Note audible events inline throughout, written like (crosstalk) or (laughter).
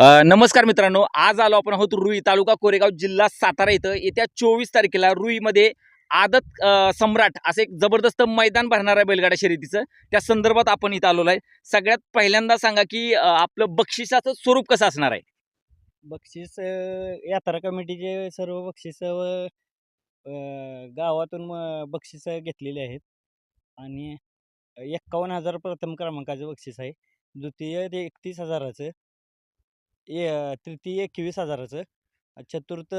नमस्कार मित्रांनो आज आलो आपण आहोत रुई तालुका कोरेगाव जिल्हा सातारा इथं. येत्या चोवीस तारखेला रुईमध्ये आदत सम्राट असं एक जबरदस्त मैदान भरणार आहे बैलगाडा शर्यतीचं. त्या संदर्भात आपण इथं आलेलो आहे. सगळ्यात पहिल्यांदा सांगा की आपलं बक्षिसाचं स्वरूप कसं असणार आहे? बक्षीस यात्रा कमिटीचे सर्व बक्षीस गावातून म- बक्षीस घेतलेली आहेत. आणि एक्कावन्न हजार प्रथम क्रमांकाचं बक्षीस आहे. द्वितीय ते एकतीस हजाराचं. ए तृतीय एकवीस हजाराचं. चतुर्थ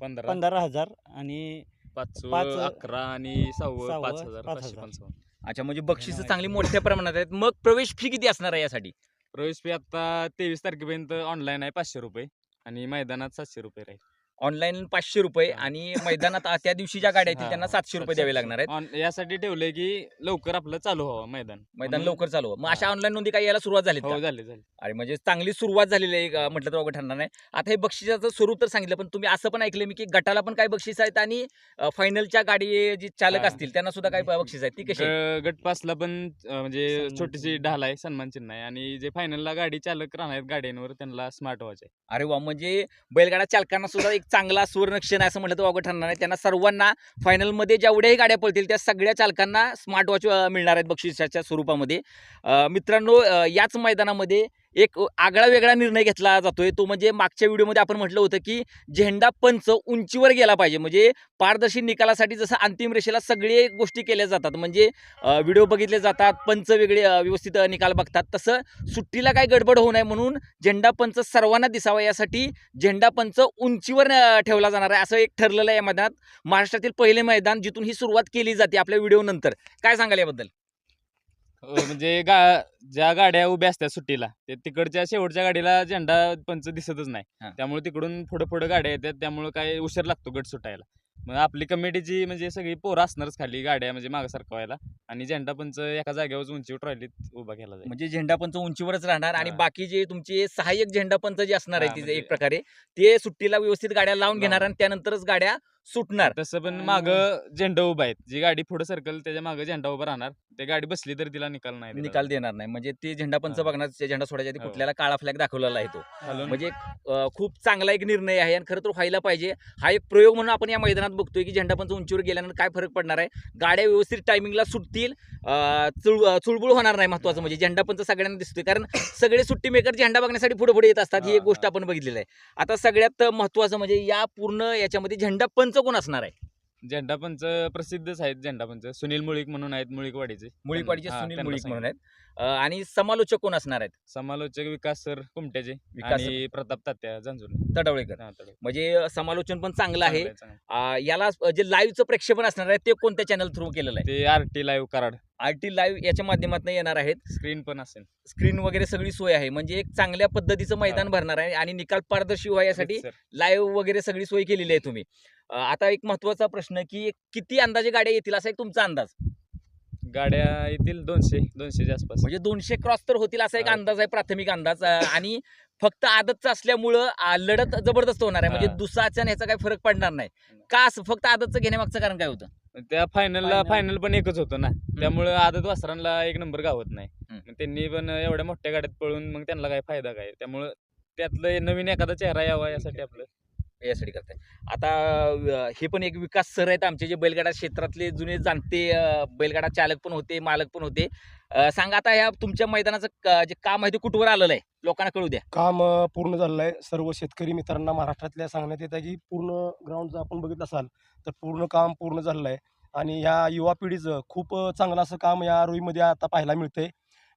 पंधरा. पंधरा हजार आणि पाचवं पाच- अकरा आणि सहावं सहावं, पाच हजार पाच पाचशे हजार. पंचावन्न. अच्छा म्हणजे बक्षिसं. चांगली मोठ्या प्रमाणात आहेत. मग प्रवेश फी किती असणार आहे यासाठी? प्रवेश फी आता तेवीस तारखेपर्यंत ऑनलाईन आहे पाचशे रुपये आणि मैदानात सातशे रुपये राहील. ऑनलाईन पाचशे रुपये. आणि मैदानात आ- त्या दिवशी ज्या गाड्या येतील त्यांना. सातशे रुपये द्यावे लागणार आहेत यासाठी ठेवलंय की लवकर आपलं चालू व्हावं मैदान मैदान म्हणून- लवकर चालू व्हावं. मग. अशा ऑनलाईन नोंदी काही यायला सुरुवात झाली हो झाले झाले अरे म्हणजे चांगली सुरुवात झालेली आहे अं, म्हटलं तर अवघड ठरणार नाही आता हे बक्षिसाचं स्वरूप तर सांगितलं पण तुम्ही असं पण ऐकलं मी की गटाला पण काही बक्षीस आहेत आणि फायनलच्या गाडी जे चालक हा. असतील त्यांना सुद्धा काही बक्षीस आहेत ती कशी? ग- गट पासला पण अं, म्हणजे सन्मान छोटीशी चिन्ह. ढाल आहे सन्मान चिन्ह आहे आणि जे फायनलला गाडी चालक राहणार आहेत गाड्यांवर त्यांना स्मार्ट वॉच आहे अरे वा म्हणजे बैलगाडा चालकांना सुद्धा एक चांगला सुवर्णक्षण आहे असं म्हटलं तर अवघड ठरणार नाही. त्यांना सर्वांना फायनलमध्ये जेवढ्याही गाड्या पळतील त्या सगळ्या चालकांना स्मार्ट वॉच मिळणार आहेत बक्षिसाच्या स्वरूपामध्ये. मित्रांनो याच मैदानामध्ये एक आगळा वेगळा निर्णय घेतला जातोय. तो म्हणजे मागच्या व्हिडिओमध्ये आपण म्हटलं होतं की झेंडा पंच उंचीवर गेला पाहिजे. म्हणजे पारदर्शी निकालासाठी जसं अंतिम रेषेला सगळे गोष्टी केल्या जातात. म्हणजे व्हिडिओ बघितले जातात पंच वेगळे व्यवस्थित निकाल बघतात. तसं सुट्टीला काय गडबड होऊ नये म्हणून झेंडा पंच सर्वांना दिसावा. यासाठी झेंडा पंच उंचीवर ठेवला जाणार आहे. असं एक ठरलेलं आहे या मैदानात. महाराष्ट्रातील पहिले मैदान जिथून ही सुरुवात केली जाते आपल्या व्हिडिओनंतर. काय सांगाल याबद्दल? अं, म्हणजे गा ज्या गाड्या उभ्या असतात सुट्टीला ते तिकडच्या शेवटच्या गाडीला झेंडा पंच दिसतच हा. नाही त्यामुळे तिकडून पुढे पुढे गाड्या येतात त्यामुळे काय उशीर लागतो गट सुटायला मग आपली कमिटीची म्हणजे सगळी पोरं असणारच खाली गाड्या म्हणजे मागं सरकवायला आणि झेंडा पंच एका जागेवर उंचीवर ट्रॉलीत उभा केला जाईल म्हणजे झेंडा पंच उंचीवरच राहणार आणि हा. बाकी जे तुमचे सहाय्यक झेंडा पंच जे असणार हा, आहे तिथे म्हणजे- एक प्रकारे ते सुट्टीला व्यवस्थित गाड्या लावून घेणार. आणि त्यानंतरच गाड्या सुटणार. तसं पण माग झेंडा उभा आहेत. जी गाडी पुढे सरकल त्याच्यामागे झेंडा उभा राहणार. ते गाडी बसली तर तिला निकाल नाही दिला निकाल देणार नाही. म्हणजे ते झेंडा पंच हा. बघणार ते झेंडा सोडायच्या आधी हो. कुठल्याला काळा फ्लॅग दाखवलेला आहे तो. म्हणजे अ, खूप चांगला एक निर्णय आहे आणि खरं तर व्हायला पाहिजे. हा एक प्रयोग म्हणून आपण या मैदानात बघतोय की झेंडापंच उंचीवर गेल्यानंतर काय फरक पडणार आहे? गाड्या व्यवस्थित टायमिंगला सुटतील. अ, चुळ अ, चुळबुळ होणार नाही महत्वाचं म्हणजे झेंडापंच सगळ्यांना दिसतोय. कारण सगळे सुट्टी मेकर झेंडा बघण्यासाठी पुढे पुढे येत असतात. ही एक हा, गोष्ट हा. आपण बघितलेली आहे. आता सगळ्यात महत्वाचं म्हणजे या पूर्ण याच्यामध्ये झेंडा पंच कोण असणार आहे? झेंडा पंच प्रसिद्धच आहेत झेंडा पंच. सुनील मुळीक म्हणून आहेत मुळीकवाडीचे. मुळीकवाडीचे हा, सुनील त्यांना मुळीक म्हणून. आहेत. अ, आणि समालोचक कोण असणार आहेत? समालोचक विकास सर कुमट्याचे विकास. आणि प्रताप तात्या जांजुर्ले तडवळेकर. हा, तडे. म्हणजे समालोचन पण चांगलं आहे. चांगलं आहे, चांगलं अ, याला जे लाईव्हचं प्रक्षेपण असणार आहे ते कोणत्या चॅनल थ्रू केलेलं आहे? आहे. ते R T live Karad. R T live याच्या माध्यमातून येणार आहेत. स्क्रीन पण असेल. स्क्रीन वगैरे सगळी सोय आहे. म्हणजे एक चांगल्या पद्धतीचं मैदान. भरणार आहे आणि निकाल पारदर्शी व्हावा यासाठी. लाईव्ह वगैरे सगळी सोय केलेली आहे तुम्ही. अं, आता एक महत्त्वाचा प्रश्न की किती अंदाजे गाड्या येतील असा एक तुमचा अंदाज? गाड्या येतील दोनशे दोनशेच्या आसपास. म्हणजे दोनशे क्रॉस तर होतील असा एक हा. अंदाज आहे प्राथमिक अंदाज. अं, आणि फक्त आदतचं असल्यामुळं अं, लढत जबरदस्त होणार आहे. म्हणजे हा. दुसराचा आणि ह्याचा काही फरक पडणार नाही. का असं? फक्त आदतचं घेण्यामागचं कारण काय होतं? त्या फायनलला Final. फायनल पण एकच होतं ना. त्यामुळे आदत वासरांना एक नंबर गावत नाही. हम्म. मग त्यांनी पण एवढ्या मोठ्या गाड्यात पळून मग त्यांना काय फायदा काय? त्यामुळं त्यातलं नवीन एखादा चेहरा यावा यासाठी आपलं. यासाठी करताय. आता हे पण एक विकास सर आहेत आमचे जे बैलगाडा क्षेत्रातले जुने जाणते बैलगाडा चालक पण होते मालक पण होते. सांगा आता या तुमच्या मैदानाचं जे काम आहे ते कुठवर आलेलं आहे? लोकांना कळू द्या. काम पूर्ण झालेलं आहे. सर्व शेतकरी मित्रांना महाराष्ट्रातल्या सांगण्यात येतं की पूर्ण ग्राउंड जर आपण बघितलं असाल तर पूर्ण काम पूर्ण झालेलं आहे. आणि ह्या युवा पिढीचं खूप चांगलं असं काम या रोईमध्ये आता पाहायला मिळतंय.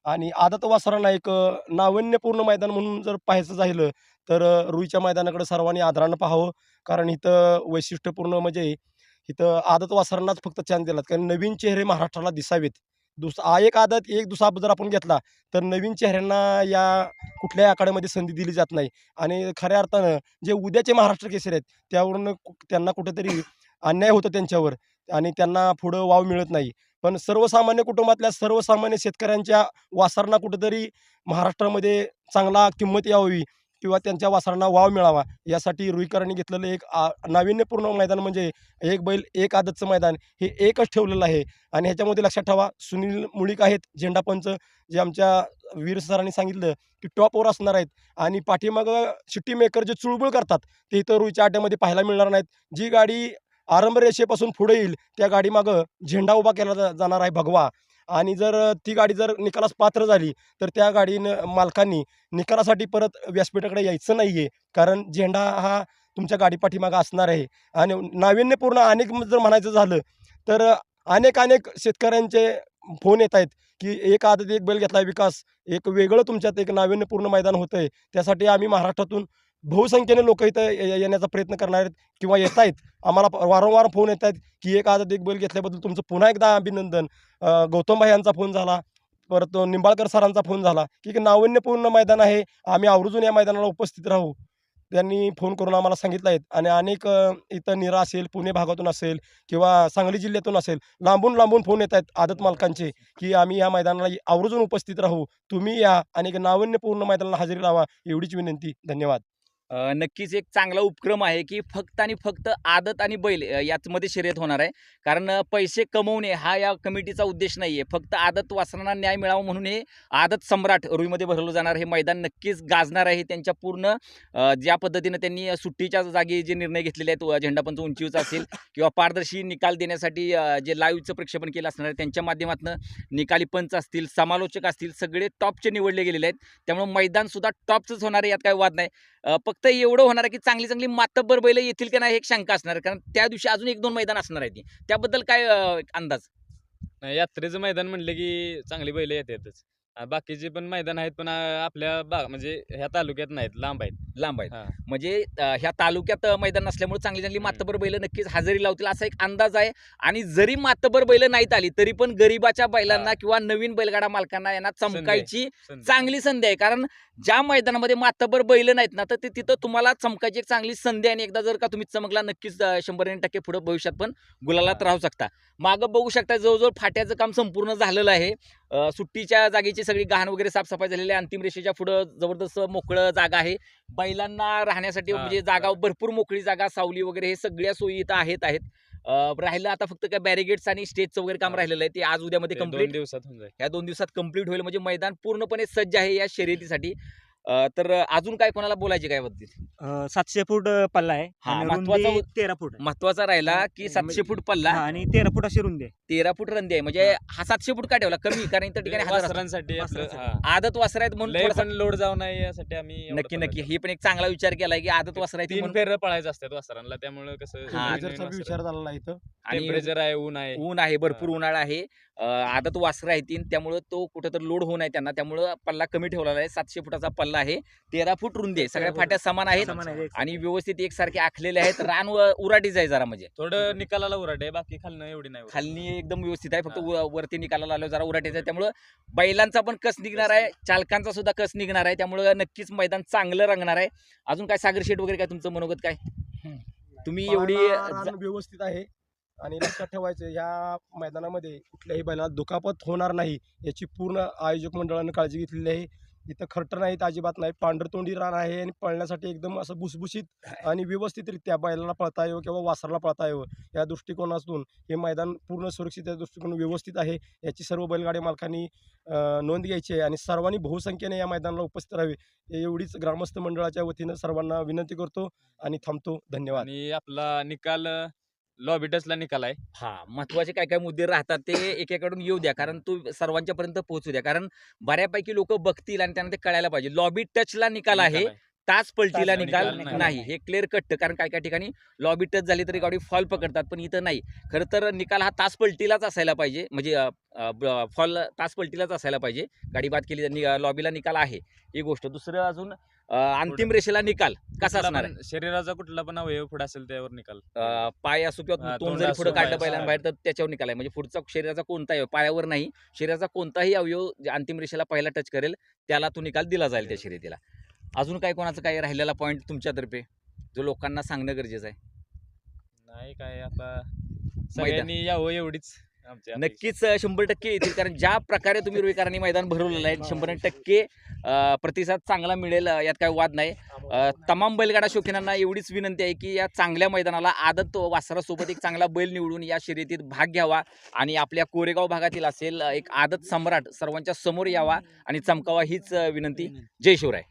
आणि आदत वासरांना एक नावन्यपूर्ण नाविन्यपूर्ण मैदान म्हणून जर पाहायचं झालं तर रुईच्या मैदानाकडे सर्वांनी आदरानं पाहावं. कारण इथं वैशिष्ट्यपूर्ण म्हणजे इथं आदत वासरांनाच फक्त चान्स दिलात. कारण नवीन चेहरे महाराष्ट्राला दिसावेत. दुस एक आदत एक दुसरा जर आपण घेतला तर नवीन चेहऱ्यांना या कुठल्याही आखाड्यामध्ये संधी दिली जात नाही. आणि खऱ्या अर्थानं जे उद्याचे महाराष्ट्र केसरी आहेत त्यावरून कु- त्यांना कुठेतरी अन्याय होतो त्यांच्यावर. आणि त्यांना पुढं वाव मिळत नाही. पण सर्वसामान्य कुटुंबातल्या सर्वसामान्य शेतकऱ्यांच्या वासरांना कुठेतरी महाराष्ट्रामध्ये चांगला किंमत यावी किंवा त्यांच्या वासरांना वाव मिळावा यासाठी रुईकरांनी घेतलेलं एक नाविन्यपूर्ण मैदान म्हणजे एक बैल एक आदतचं मैदान हे एकच ठेवलेलं आहे. आणि ह्याच्यामध्ये लक्षात ठेवा सुनील मुळीक आहेत झेंडापंच जे आमच्या वीर सरांनी सांगितलं की टॉपवर असणार आहेत आणि पाठीमागं सिटी मेकर जे चुळबुळ करतात ते इथं रुईच्या आट्यामध्ये पाहायला मिळणार नाहीत. जी गाडी आरंभ रेषेपासून पुढे येईल त्या गाडीमागं झेंडा उभा केला जा- जाणार आहे भगवा. आणि जर ती गाडी जर निकालास पात्र झाली तर त्या गाडीनं मालकांनी निकालासाठी परत व्यासपीठाकडे यायचं नाही आहे कारण झेंडा हा तुमच्या गाडी पाठीमागं असणार आहे. आणि नाविन्यपूर्ण अनेक जर म्हणायचं झालं तर अनेक अनेक शेतकऱ्यांचे फोन येत आहेत की एक आदत एक बैल घेतला विकास. एक वेगळं तुमच्यात एक नाविन्यपूर्ण मैदान होतं आहे त्यासाठी आम्ही महाराष्ट्रातून बहुसंख्येने लोक इथं ये- येण्याचा प्रयत्न करणार आहेत किंवा येत आहेत आम्हाला वारंवार फोन येत आहेत की एक आदत एक बैल घेतल्याबद्दल तुमचं पुन्हा एकदा अभिनंदन. गौतमभाई यांचा फोन झाला परत निंबाळकर सरांचा फोन झाला की एक नाविन्यपूर्ण मैदान आहे आम्ही आवर्जून या मैदानाला उपस्थित राहू. त्यांनी फोन करून आम्हाला सांगितलं आहेत. आणि अनेक इथं निरा असेल पुणे भागातून असेल किंवा सांगली जिल्ह्यातून असेल लांबून लांबून फोन येत आहेत आदत मालकांचे की आम्ही या मैदानाला आवर्जून उपस्थित राहू. तुम्ही या आणि एक नाविन्यपूर्ण मैदानाला हजेरी लावा एवढीच विनंती. धन्यवाद. नक्कीच एक चांगला उपक्रम आहे की फक्त आणि फक्त आदत आणि बैल याचमध्ये शर्यत होणार आहे. कारण पैसे कमवणे हा या कमिटीचा उद्देश नाही आहे फक्त आदत वासरांना न्याय मिळावा म्हणून हे आदत सम्राट रुईमध्ये भरवलं जाणार हे मैदान नक्कीच गाजणार आहे. त्यांच्या पूर्ण ज्या पद्धतीनं त्यांनी सुट्टीच्या जागी जे निर्णय घेतलेले आहेत व झेंडापंच उंचीचा असेल किंवा पारदर्शी निकाल देण्यासाठी जे लाईव्हचं प्रक्षेपण केलं असणार आहे त्यांच्या माध्यमातून निकाली पंच असतील समालोचक असतील सगळे टॉपचे निवडले गेलेले आहेत. त्यामुळे मैदानसुद्धा टॉपचंच होणार आहे यात काही वाद नाही. फक्त फक्त एवढं होणार आहे की चांगली चांगली मातब्बर बैल येतील की नाही हे एक शंका असणार कारण त्या दिवशी अजून एक दोन मैदान असणार आहे ती. त्याबद्दल काय अंदाज? नाही, यात्रेचं मैदान म्हणलं की चांगली बैल येतातच. बाकीचे पण मैदान आहेत पण आ, आपल्या बा म्हणजे ह्या तालुक्यात नाहीत लांब आहेत लांब आहेत हा. म्हणजे अ, ह्या तालुक्यात अ, मैदान नसल्यामुळे चांगली चांगली मातबर बैल नक्कीच हजेरी लावतील असा एक अंदाज आहे आणि जरी मातबर बैल नाहीत आली तरी पण गरिबाच्या बैलांना हा. किंवा नवीन बैलगाडा मालकांना यांना संधी आहे. चमकायची संधी. चांगली संधी आहे कारण ज्या मैदानामध्ये मातबर बैल नाहीत ना तर ते तिथं तुम्हाला चमकायची एक चांगली संधी आहे आणि एकदा जर का तुम्ही चमकला नक्कीच अं, शंभर टक्के पुढे भविष्यात पण गुलालात राहू शकता मागं बघू शकता जवळजवळ फाट्याचं काम संपूर्ण झालेलं आहे सुट्टीच्या जागेची सगळी गहाण वगैरे साफसफाई झालेली आहे. अंतिम रेषेच्या पुढं जबरदस्त मोकळं जागा आहे. बैलांना राहण्यासाठी म्हणजे जागा. भरपूर मोकळी जागा सावली वगैरे हे सगळ्या सोयी इथं आहेत आहेत. राहिलं आता फक्त काय बॅरिगेट्स आणि स्टेजचं वगैरे काम. राहिलेलं आहे. ते आज उद्यामध्ये कंप्लीट दिवसात या दोन दिवसात कंप्लीट होईल. म्हणजे मैदान पूर्णपणे सज्ज आहे या शर्यतीसाठी. तर अजून काय कोणाला बोलायचे काय बद्दल? अं, सातशे फूट पल्ला आहे. हा, आणि रुंदी तेरा फूट. आहे. महत्त्वाचा राहिला की म्हणजे- सातशे फूट पल्ला. हा, आणि तेरा फूट अशी रुंदी आहे. तेरा फूट रंदी आहे. म्हणजे हा. सातशे फूट का ठेवला? कमी कारण इतर ठिकाणी हजार. वासरांसाठी आपलं वासरांसाठी. हा. आदत वासर आहेत म्हणून लय थोडासा- पण लोड जाऊ नये यासाठी आम्ही एवढं नक्की नक्की. ही पण एक चांगला विचार केलाय की आदत वासर तीन म्हणून फेर पळायचं असतात वासरांना त्यामुळे कसं हा, टेम्परेचरचा बी विचार झालेला आहे इथं. आणि टेम्परेचर आहे ऊन आहे. ऊन आहे भरपूर उन्हाळा आहे. अं, आदत वासरं आहेत तीन त्यामुळं तो कुठेतरी लोड होऊ नये त्यांना. त्यामुळं पल्ला कमी ठेवलेला आहे. सातशे फुटाचा पल्ला आहे. तेरा फूट रुंदी आहे. सगळ्या फाट्या समान आहेत आणि व्यवस्थित एकसारखे आखलेले आहेत. रान व- उराटीच आहे जरा म्हणजे. थोडं निकालाला उराट आहे. बाकी खालनं एवढी नाही. खालनी एकदम व्यवस्थित आहे. फक्त वरती निकालाला आलो जरा उराटीचं आहे. त्यामुळं बैलांचा पण कस निघणार आहे. चालकांचा सुद्धा कस निघणार आहे. त्यामुळं नक्कीच मैदान चांगलं रंगणार आहे. अजून काय सागर शेट वगैरे काय तुमचं मनोगत काय? तुम्ही एवढी व्यवस्थित आहे. आणि लक्षात ठेवायचं या मैदानामध्ये कुठल्याही बैलाला दुखापत होणार नाही याची पूर्ण आयोजक मंडळानं काळजी घेतलेली आहे. इथं खर्टर नाहीत अजिबात नाही पांढरतोंडी रान आहे आणि पळण्यासाठी एकदम असं भुसभुशीत (laughs) आणि व्यवस्थितरित्या बैलाला पळता यावं किंवा वासराला पळता यावं या दृष्टिकोनातून हे मैदान पूर्ण सुरक्षित दृष्टिकोन व्यवस्थित आहे. याची सर्व बैलगाडी मालकांनी नोंद घ्यायची आहे आणि सर्वांनी बहुसंख्येने या मैदानाला उपस्थित राहावे. एवढीच ग्रामस्थ मंडळाच्या वतीनं सर्वांना विनंती करतो आणि थांबतो. धन्यवाद. आणि आपला निकाल लॉबी टचला निकाल आहे हा महत्त्वाचे काय काय मुद्दे राहतात ते एकेकडून येऊ द्या. कारण तू सर्वांच्या पर्यंत पोहोचू द्या. कारण बऱ्यापैकी लोक बघतील आणि त्यांना ते कळायला पाहिजे. लॉबी टचला निकाल आहे. तास पलटीला निकाल नाही. हे क्लिअर कट कारण काय काय ठिकाणी लॉबी टच झाली तरी गाडी फॉल पकडतात पण इथं नाही. खरं तर निकाल हा तास पलटीलाच असायला पाहिजे. म्हणजे फॉल तास पलटीलाच असायला पाहिजे. गाडी बाद केली लॉबीला निकाल आहे. ही गोष्ट. दुसरं अजून अंतिम रेषेला निकाल. कसा असणार आहे? शरीराचा कुठला पण अवयव पुढे असेल त्यावर निकाल. अं, पाय असो किंवा हा, तोंड तोंड जरी असो, पुढे काढलं पाय पहिल्यांदा असो. बाहेर तर त्याच्यावर निकाल आहे. म्हणजे पुढचा शरीराचा कोणताही अवयव, पायावर नाही शरीराचा कोणताही अवयव जे अंतिम रेषेला पहिला टच करेल त्याला तो निकाल दिला जाईल त्या शर्यतीला. अजून काय कोणाचं काय राहिलेला पॉईंट तुमच्यातर्फे? जो लोकांना सांगणं गरजेचं आहे. नाही काय आता सगळ्यांनी यावं एवढीच. नक्कीच शंभर टक्के येतील. कारण ज्या प्रकारे तुम्ही रुईकरांनी मैदान भरवलेलं आहे (laughs) शंभर टक्के प्रतिसाद चांगला मिळेल यात काय वाद नाही. तमाम बैलगाडा शौकीनांना एवढीच विनंती आहे की या चांगल्या मैदानाला आदत वासरासोबत एक चांगला बैल निवडून या शर्यतीत भाग घ्यावा आणि आपल्या कोरेगाव भागातील असेल एक आदत सम्राट सर्वांच्या समोर यावा आणि चमकावा हीच विनंती. जय शिवराय.